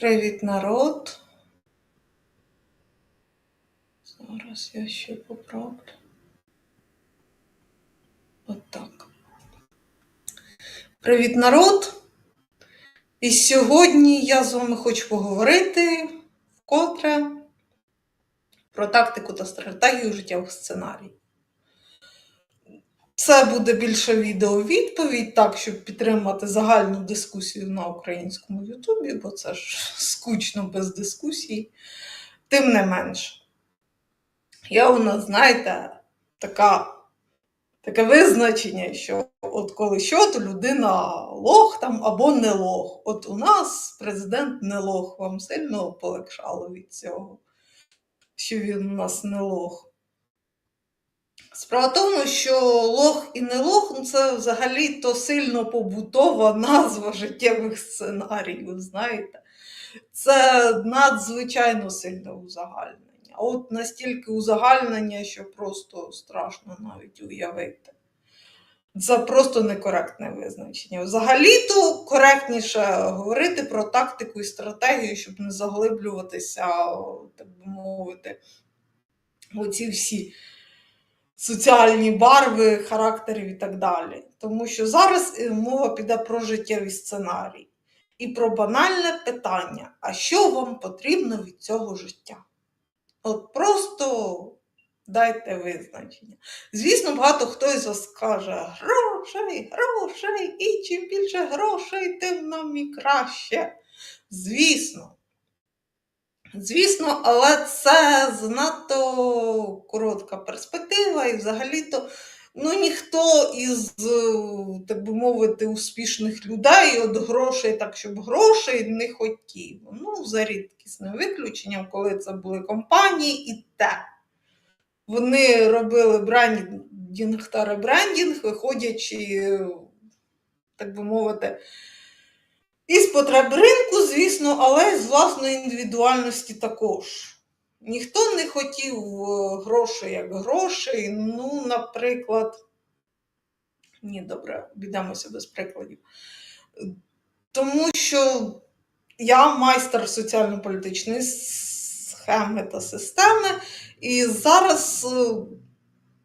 Привіт, народ. Зараз я ще поправлю. Отак. Привіт, народ. І сьогодні я з вами хочу поговорити вкотре про тактику та стратегію життєвих сценаріїв. Це буде більше відео-відповідь, так, щоб підтримати загальну дискусію на українському Ютубі, бо це ж скучно без дискусій. Тим не менш, я у нас, знаєте, така, таке визначення, що от коли що, то людина лох там або не лох. От у нас президент не лох, вам сильно полегшало від цього, що він у нас не лох. Справа в тому, що лох і не лох ну, це взагалі то сильно побутова назва життєвих сценаріїв, знаєте. Це надзвичайно сильне узагальнення. От настільки узагальнення, що просто страшно навіть уявити. Це просто некоректне визначення. Взагалі-то коректніше говорити про тактику і стратегію, щоб не заглиблюватися, так би мовити, оці всі соціальні барви, характерів і так далі. Тому що зараз е, мова піде про життєві сценарії і про банальне питання: а що вам потрібно від цього життя? От просто дайте визначення. Звісно, багато хто із вас скаже: грошей, грошей, і чим більше грошей, тим нам і краще. Звісно. Звісно, але це занадто коротка перспектива, і взагалі-то ну, ніхто із, так би мовити, успішних людей от грошей, так щоб грошей не хотів. Ну, за рідкісним виключенням, коли це були компанії і те. Вони робили брендінг та ребрендінг, виходячи, так би мовити, із потреб ринку, звісно, але з власної індивідуальності також. Ніхто не хотів е, грошей як грошей. Ну, наприклад, ні, добре, обійдемося без прикладів. Тому що я майстер соціально-політичної схеми та системи, і зараз е,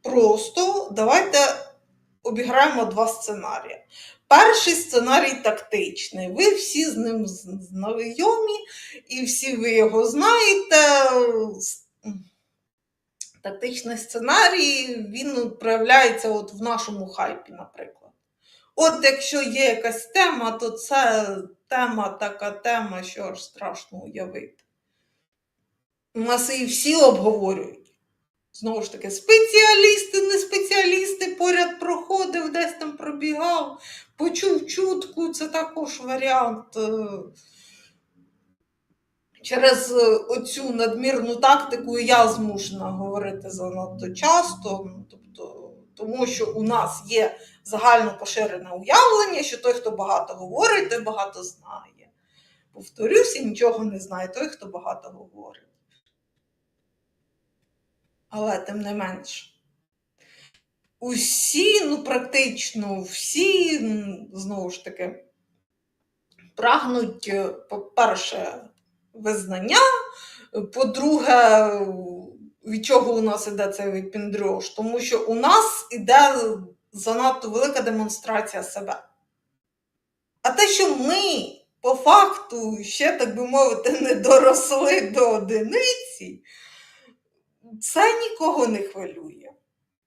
просто давайте обіграємо два сценарії. Перший сценарій тактичний. Ви всі з ним знайомі, і всі ви його знаєте. Тактичний сценарій він проявляється от в нашому хайпі, наприклад. От якщо є якась тема, то це тема така тема, що аж страшно уявити. У нас її всі обговорюють. Знову ж таки, спеціалісти, не спеціалісти поряд проходив, десь там пробігав, почув чутку, це також варіант. Е, через е, оцю надмірну тактику я змушена говорити занадто часто, тобто, тому що у нас є загально поширене уявлення, що той, хто багато говорить, той багато знає. Повторюся, нічого не знає той, хто багато говорить але тим не менш. Усі, ну, практично всі, знову ж таки, прагнуть, е, по-перше, визнання, по-друге, від чого у нас іде цей випіндрьош? Тому що у нас іде занадто велика демонстрація себе. А те, що ми по факту ще, так би мовити, не доросли до одиниці це нікого не хвилює.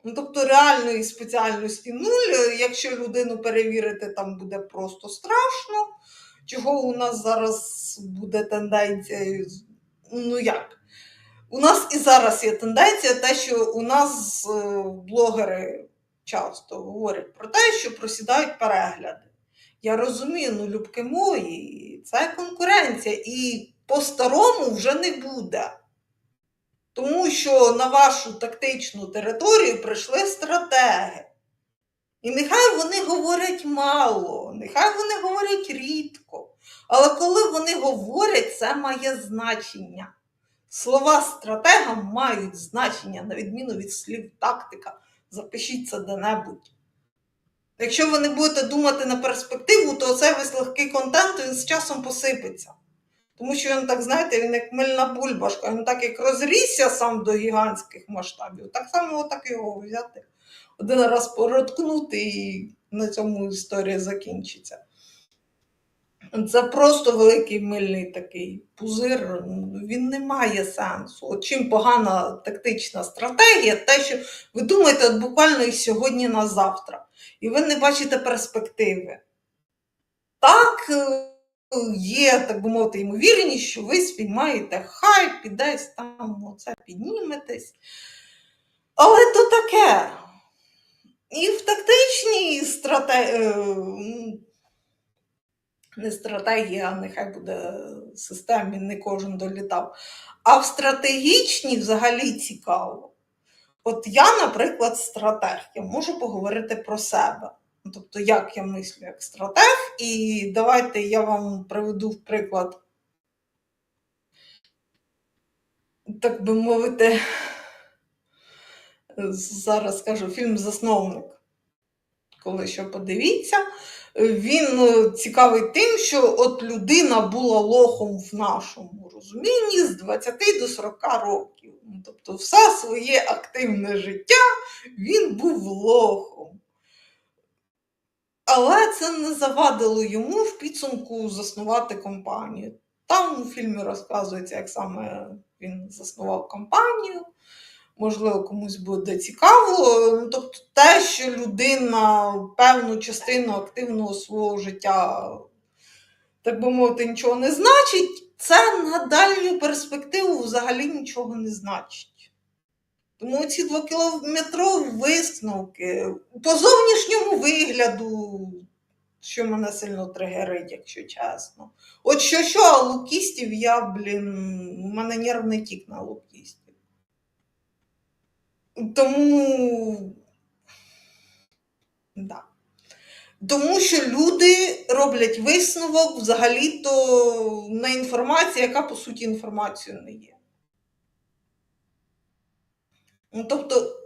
Ну, Тобто реальної спеціальності нуль, якщо людину перевірити, там буде просто страшно. Чого у нас зараз буде тенденція? Ну як? У нас і зараз є тенденція, те, що у нас е, блогери часто говорять про те, що просідають перегляди. Я розумію, ну, любки мої, це конкуренція, і по-старому вже не буде. Тому що на вашу тактичну територію прийшли стратеги. І нехай вони говорять мало, нехай вони говорять рідко. Але коли вони говорять, це має значення. Слова стратега мають значення, на відміну від слів тактика. Запишіть це де-небудь. Якщо ви не будете думати на перспективу, то цей весь легкий контент він з часом посипеться. Тому що він так, знаєте, він як мильна бульбашка, він так як розрісся сам до гігантських масштабів, так само отак його взяти, один раз пороткнути і на цьому історія закінчиться. Це просто великий мильний такий пузир, він не має сенсу. От чим погана тактична стратегія, те, що ви думаєте от буквально із сьогодні на завтра, і ви не бачите перспективи. Так, е, є, так би мовити, ймовірність, що ви спіймаєте хайп і десь там оце підніметесь. Але то таке. І в тактичній стратегії, не стратегії, а нехай буде системі, не кожен долітав. А в стратегічній взагалі цікаво. От я, наприклад, стратег, я можу поговорити про себе. Тобто, як я мислю як стратег, і давайте я вам приведу в приклад, так би мовити, зараз скажу фільм Засновник. Коли що подивіться, він е, цікавий тим, що от людина була лохом в нашому розумінні з 20 до 40 років. Ну, Тобто, все своє активне життя він був лохом. Але це не завадило йому в підсумку заснувати компанію. Там у фільмі розказується, як саме він заснував компанію. Можливо, комусь буде цікаво. Ну, Тобто, те, що людина певну частину активного свого життя, так би мовити, нічого не значить, це на дальню перспективу взагалі нічого не значить. Тому ці двокілометрові висновки по зовнішньому вигляду, що мене сильно тригерить, якщо чесно. От що, що, а лукістів я, блін, у мене нервний тік на лукістів. Тому. Да. Тому що люди роблять висновок взагалі-то на інформацію, яка по суті інформацією не є. Ну, тобто,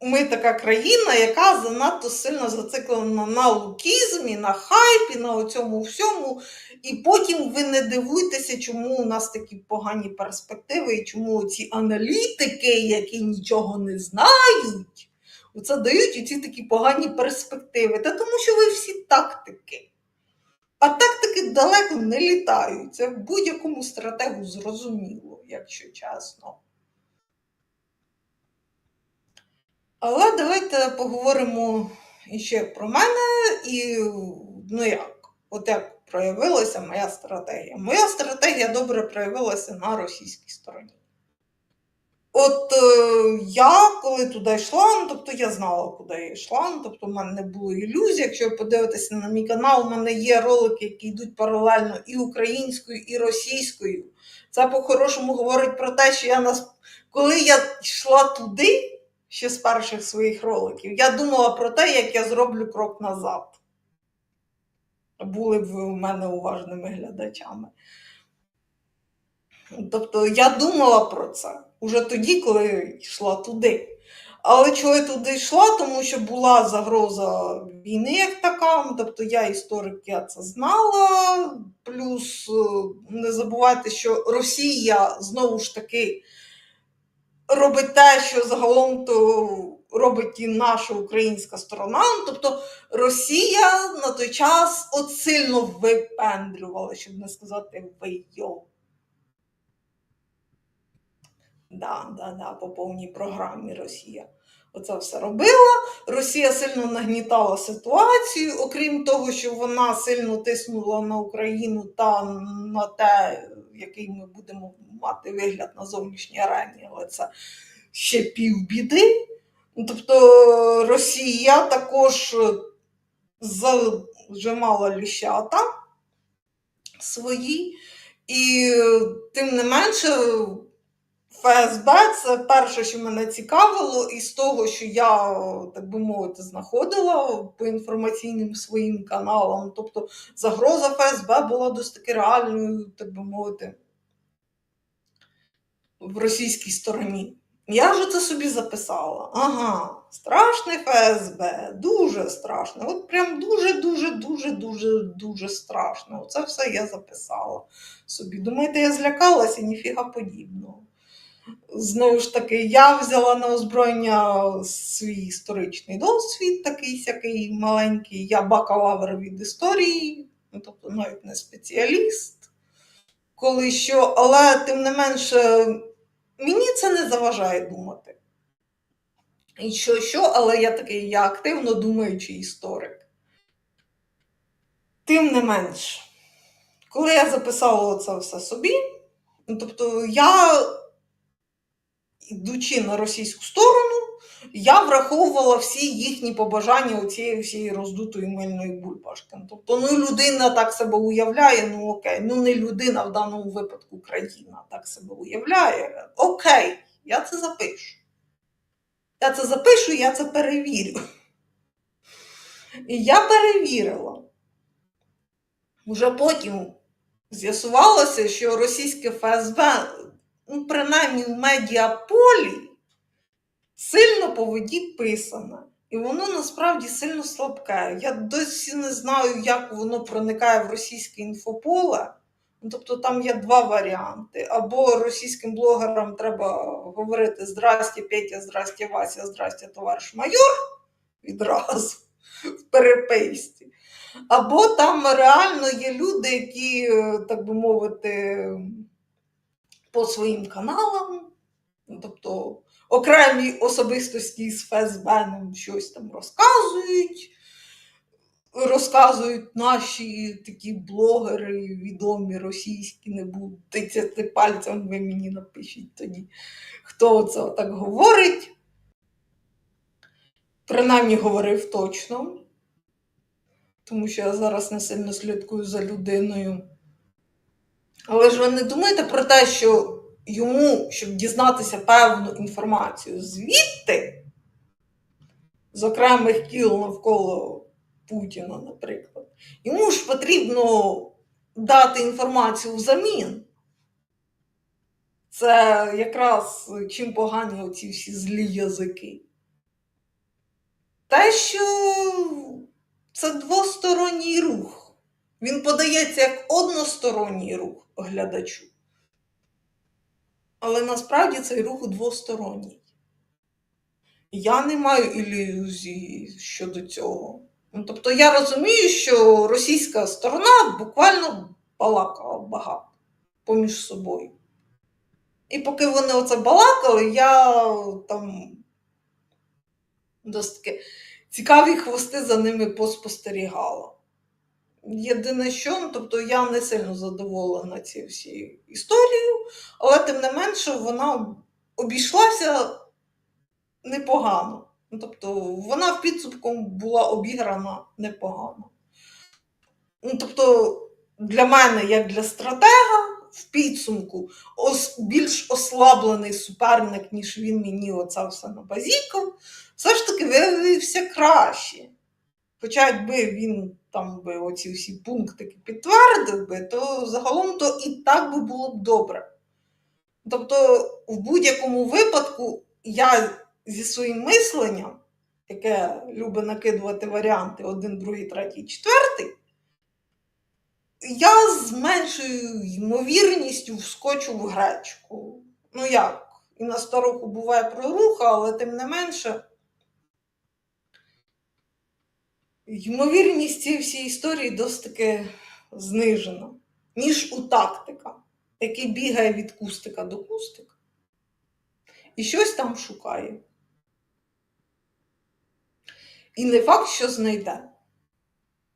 ми така країна, яка занадто сильно зациклена на лукізмі, на хайпі, на цьому всьому. І потім ви не дивуйтеся, чому у нас такі погані перспективи, і чому ці аналітики, які нічого не знають, оце дають оці такі погані перспективи. Та тому що ви всі тактики. А тактики далеко не літають. Це будь-якому стратегу зрозуміло, якщо чесно. Але давайте поговоримо іще про мене і ну як, от як проявилася моя стратегія. Моя стратегія добре проявилася на російській стороні. От е, я коли туди йшла, ну тобто я знала, куди я йшла, ну тобто в мене не було ілюзій. Якщо ви подивитеся на мій канал, у мене є ролики, які йдуть паралельно і українською, і російською. Це по-хорошому говорить про те, що я нас, коли я йшла туди, ще з перших своїх роликів, я думала про те, як я зроблю крок назад. Були б ви у мене уважними глядачами. Тобто я думала про це уже тоді, коли йшла туди. Але чого я туди йшла? Тому що була загроза війни як така. Тобто я історик, я це знала. Плюс е, не забувайте, що Росія знову ж таки робить те, що загалом то робить і наша українська сторона. Ну, Тобто Росія на той час от сильно випендрювала, щоб не сказати вийов. Да, да, да, по повній програмі Росія. Оце все робила. Росія сильно нагнітала ситуацію, окрім того, що вона сильно тиснула на Україну та на те, який ми будемо мати вигляд на зовнішній арені, але це ще півбіди. Ну, Тобто Росія також зажимала ліщата свої, і тим не менше. ФСБ це перше, що мене цікавило, і з того, що я, так би мовити, знаходила по інформаційним своїм каналам. Тобто загроза ФСБ була досить таки реальною, так би мовити, в російській стороні. Я вже це собі записала. Ага, страшне ФСБ, дуже страшне. От прям дуже, дуже, дуже, дуже, дуже страшно. Оце все я записала собі. Думаєте, я злякалася? Ніфіга подібного. Знову ж таки, я взяла на озброєння свій історичний досвід, такий сякий маленький. Я бакалавр від історії, ну, тобто навіть не спеціаліст. Коли що, але тим не менше, мені це не заважає думати. І що, що, але я такий, я активно думаючий історик. Тим не менш, коли я записала це все собі, ну, тобто я, ідучи на російську сторону, я враховувала всі їхні побажання у цієї всієї роздутої мильної бульбашки. Ну, Тобто, ну людина так себе уявляє, ну окей, ну не людина в даному випадку країна так себе уявляє. Окей, я це запишу. Я це запишу, я це перевірю. І я перевірила. Уже потім з'ясувалося, що російське ФСБ, принаймні в медіаполі, сильно по воді писане. І воно насправді сильно слабке. Я досі не знаю, як воно проникає в російське інфополе. Ну, Тобто там є два варіанти. Або російським блогерам треба говорити Здрасте, Петя, здрасте, Вася, здрасте, товариш майор відразу в переписці. Або там реально є люди, які, е, так би мовити, по своїм каналам, ну, тобто окремі особистості з ФСБ щось там розказують. Розказують наші такі блогери, відомі російські, не тицяти пальцем, ви мені напишіть тоді, хто це так говорить. Принаймні говорив точно, тому що я зараз не сильно слідкую за людиною. Але ж ви не думаєте про те, що йому, щоб дізнатися певну інформацію звідти, з окремих кіл навколо Путіна, наприклад, йому ж потрібно дати інформацію взамін. Це якраз чим погані оці всі злі язики. Те, що це двосторонній рух. Він подається як односторонній рух глядачу. Але насправді цей рух двосторонній. Я не маю ілюзій щодо цього. Ну, тобто я розумію, що російська сторона буквально балакала багато поміж собою. І поки вони оце балакали, я там досить цікаві хвости за ними поспостерігала. Єдине, що, ну, тобто я не сильно задоволена цією всією історією, але тим не менше вона обійшлася непогано. Ну, Тобто вона в підсумку була обіграна непогано. Ну, тобто, для мене, як для стратега, в підсумку ос, більш ослаблений суперник, ніж він мені оце все набазікав, все ж таки виявився краще. Хоча якби він там би оці всі пунктики підтвердив би, то загалом то і так би було б добре. Тобто, в будь-якому випадку я зі своїм мисленням, яке любить накидувати варіанти один, другий, третій, четвертий, я з меншою ймовірністю вскочу в гречку. Ну як? І на староху буває проруха, але тим не менше. Ймовірність цієї всієї історії досить таки знижена, ніж у тактика, який бігає від кустика до кустика і щось там шукає. І не факт, що знайде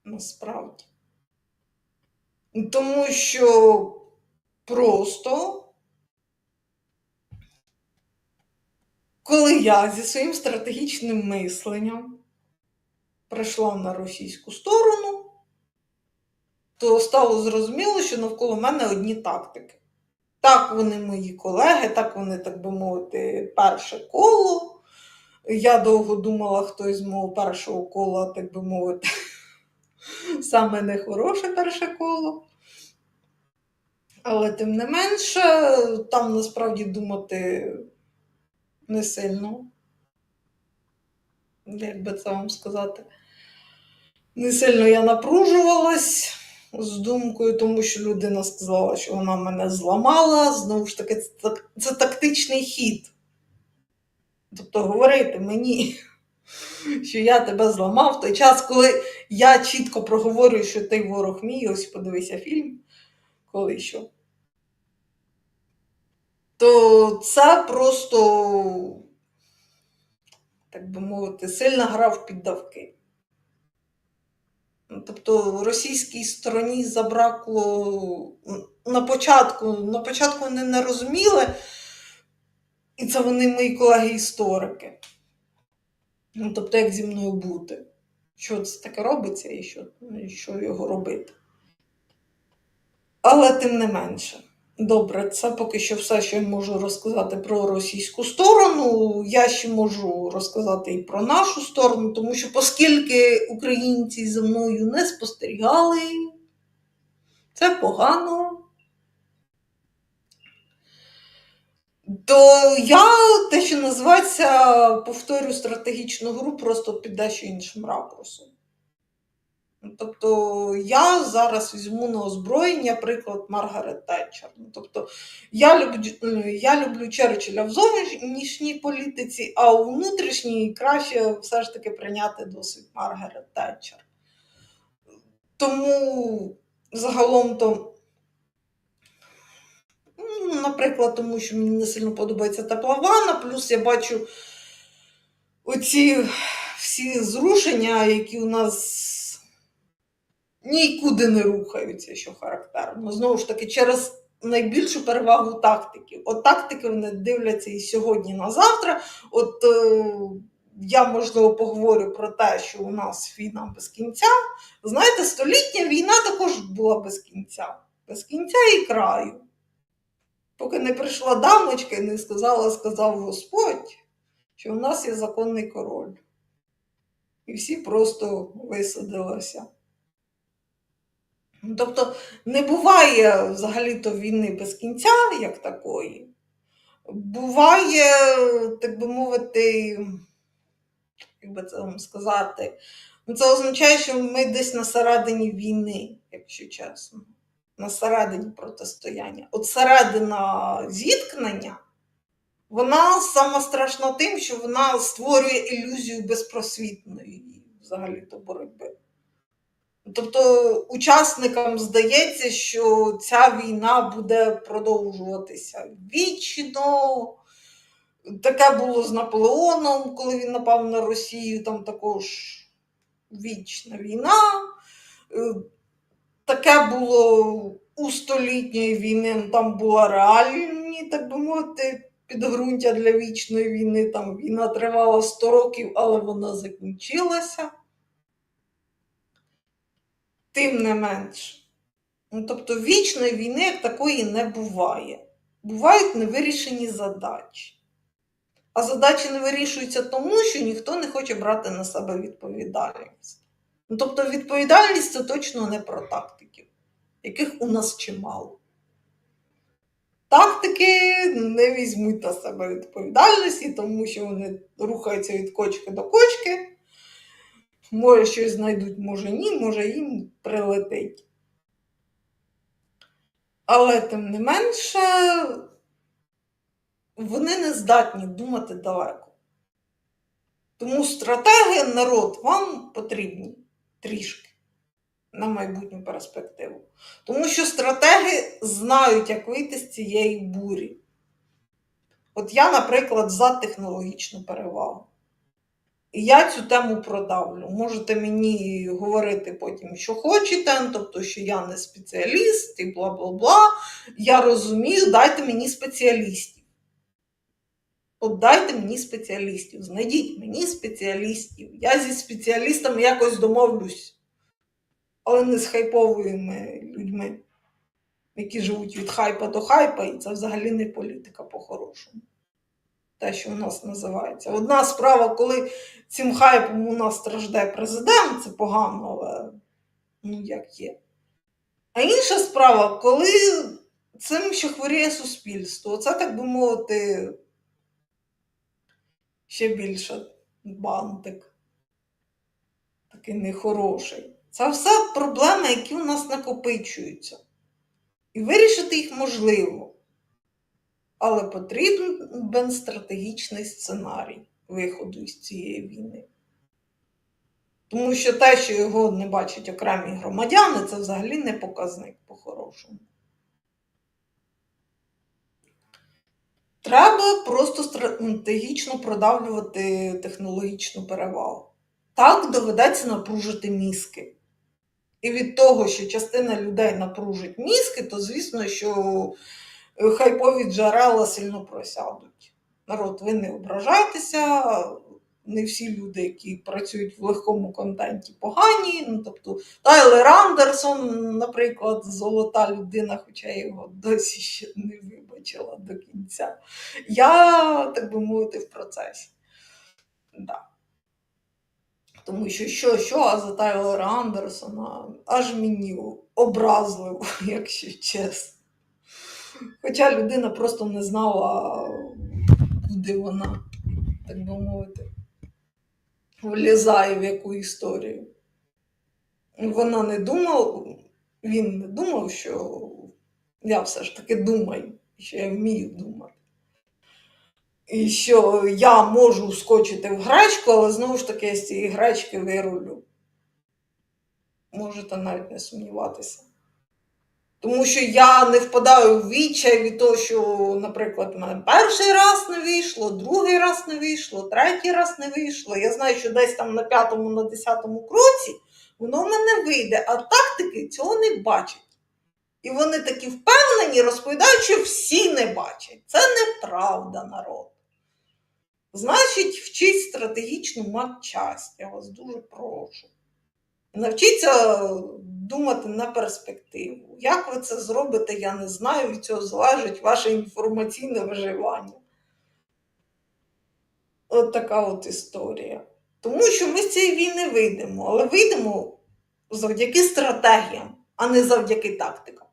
насправді. Тому що просто, коли я зі своїм стратегічним мисленням прийшла на російську сторону, то стало зрозуміло, що навколо мене одні тактики. Так, вони мої колеги, так вони, так би мовити, перше коло. Я довго думала, хто із мого першого кола, так би мовити, саме нехороше перше коло. Але тим не менше, там насправді думати не сильно як би це вам сказати, не сильно я напружувалась з думкою, тому що людина сказала, що вона мене зламала. Знову ж таки, це, це тактичний хід. Тобто говорити мені, що я тебе зламав в той час, коли я чітко проговорюю, що ти ворог мій, ось подивися фільм, коли що. То це просто, так би мовити, сильна гра в піддавки. Ну, Тобто російській стороні забракло на початку, на початку вони не розуміли, і це вони мої колеги-історики. Ну, тобто, як зі мною бути? Що це таке робиться і що, і що його робити? Але тим не менше. Добре, це поки що все, що я можу розказати про російську сторону. Я ще можу розказати і про нашу сторону, тому що оскільки українці за мною не спостерігали, це погано. То я те, що називається, повторю стратегічну гру просто під дещо іншим ракурсом. Тобто я зараз візьму на озброєння приклад Маргарет Тетчер. Ну, Тобто я люблю, я люблю Черчилля в зовнішній політиці, а у внутрішній краще все ж таки прийняти досвід Маргарет Тетчер. Тому загалом то, ну, наприклад, тому що мені не сильно подобається тепла ванна, плюс я бачу оці всі зрушення, які у нас нікуди не рухаються, що характерно. Знову ж таки, через найбільшу перевагу тактиків. От тактики вони дивляться і сьогодні на завтра. От е, я, можливо, поговорю про те, що у нас війна без кінця. Знаєте, столітня війна також була без кінця, без кінця і краю. Поки не прийшла дамочка і не сказала, сказав Господь, що у нас є законний король. І всі просто висадилися. Ну, Тобто не буває взагалі-то війни без кінця, як такої. Буває, так би мовити, як би це вам сказати, ну, це означає, що ми десь на середині війни, якщо чесно, на середині протистояння. От середина зіткнення, вона сама страшна тим, що вона створює ілюзію безпросвітної взагалі-то боротьби. Тобто учасникам здається, що ця війна буде продовжуватися вічно. Таке було з Наполеоном, коли він напав на Росію, там також вічна війна. Е, Таке було у столітньої війни, ну, там була реальні, так би мовити, підґрунтя для вічної війни. Там війна тривала 100 років, але вона закінчилася тим не менш. Ну, тобто вічної війни як такої не буває. Бувають невирішені задачі. А задачі не вирішуються тому, що ніхто не хоче брати на себе відповідальність. Ну, тобто відповідальність це точно не про тактиків, яких у нас чимало. Тактики не візьмуть на себе відповідальності, тому що вони рухаються від кочки до кочки. Може, щось знайдуть, може ні, може їм прилетить. Але тим не менше, вони не здатні думати далеко. Тому стратегія, народ, вам потрібні трішки на майбутню перспективу. Тому що стратеги знають, як вийти з цієї бурі. От я, наприклад, за технологічну перевагу. Я цю тему продавлю. Можете мені говорити потім, що хочете, ну, тобто, що я не спеціаліст і бла бла бла. Я розумію, дайте мені спеціалістів. От дайте мені спеціалістів, знайдіть мені спеціалістів. Я зі спеціалістами якось домовлюсь, але не з хайповими людьми, які живуть від хайпа до хайпа, і це взагалі не політика по-хорошому те, що у нас називається. Одна справа, коли цим хайпом у нас страждає президент, це погано, але ну як є. А інша справа, коли цим ще хворіє суспільство, це, так би мовити, ще більше бантик. такий нехороший. Це все проблеми, які у нас накопичуються. І вирішити їх можливо. Але потрібен стратегічний сценарій виходу із цієї війни. Тому що те, що його не бачать окремі громадяни, це взагалі не показник по-хорошому. Треба просто стратегічно продавлювати технологічну перевагу. Так доведеться напружити мізки. І від того, що частина людей напружить мізки, то звісно, що хайпові джерела сильно просядуть. Народ, ви не ображайтеся, не всі люди, які працюють в легкому контенті, погані. Ну, тобто, Тайлер Андерсон, наприклад, золота людина, хоча я його досі ще не вибачила до кінця. Я, так би мовити, в процесі. Да. Тому що що, що, а за Тайлера Андерсона аж мені образливо, якщо чесно. Хоча людина просто не знала, куди вона, так би мовити, влізає в яку історію. Вона не думала, він не думав, що я все ж таки думаю, що я вмію думати. І що я можу вскочити в гречку, але знову ж таки я з цієї гречки вирулю. Можете навіть не сумніватися. Тому що я не впадаю в відчай від того, що, наприклад, в мене перший раз не вийшло, другий раз не вийшло, третій раз не вийшло. Я знаю, що десь там на п'ятому, на десятому кроці воно в мене вийде, а тактики цього не бачать. І вони такі впевнені, розповідають, що всі не бачать. Це неправда, народ. Значить, вчіть стратегічну матчасть. Я вас дуже прошу. Навчіться думати на перспективу. Як ви це зробите, я не знаю. Від цього залежить ваше інформаційне виживання. От така от історія. Тому що ми з цієї війни вийдемо, але вийдемо завдяки стратегіям, а не завдяки тактикам.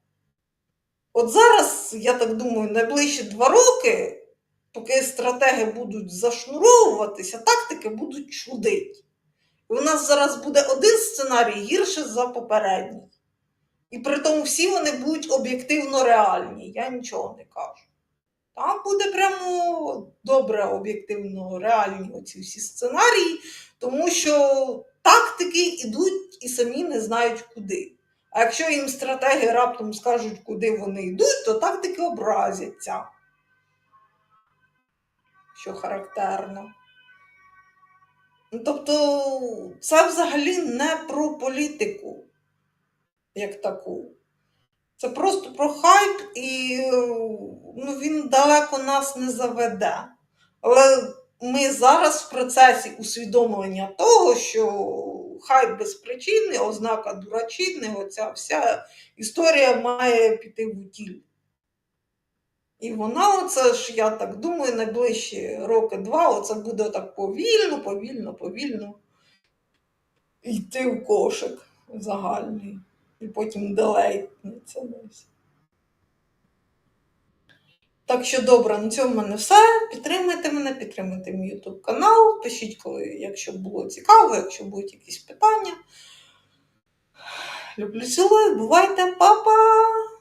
От зараз, я так думаю, найближчі два роки, поки стратеги будуть зашнуровуватися, тактики будуть чудити. І у нас зараз буде один сценарій гірше за попередній. І при тому всі вони будуть об'єктивно реальні. Я нічого не кажу. Там буде прямо добре об'єктивно реальні оці всі сценарії, тому що тактики йдуть і самі не знають куди. А якщо їм стратеги раптом скажуть, куди вони йдуть, то тактики образяться, що характерно. Ну, Тобто, це взагалі не про політику як таку. Це просто про хайп, і ну, він далеко нас не заведе. Але ми зараз в процесі усвідомлення того, що хайп без причини, ознака дурачини, оця вся історія має піти в утіль. І вона, оце ж, я так думаю, найближчі роки-два, оце буде так повільно, повільно, повільно йти в кошик загальний. І потім делейтнеться десь. Так що добре, на цьому в мене все. Підтримуйте мене, підтримуйте мій YouTube канал. Пишіть, коли, якщо було цікаво, якщо будуть якісь питання. Люблю цілую, бувайте, па-па!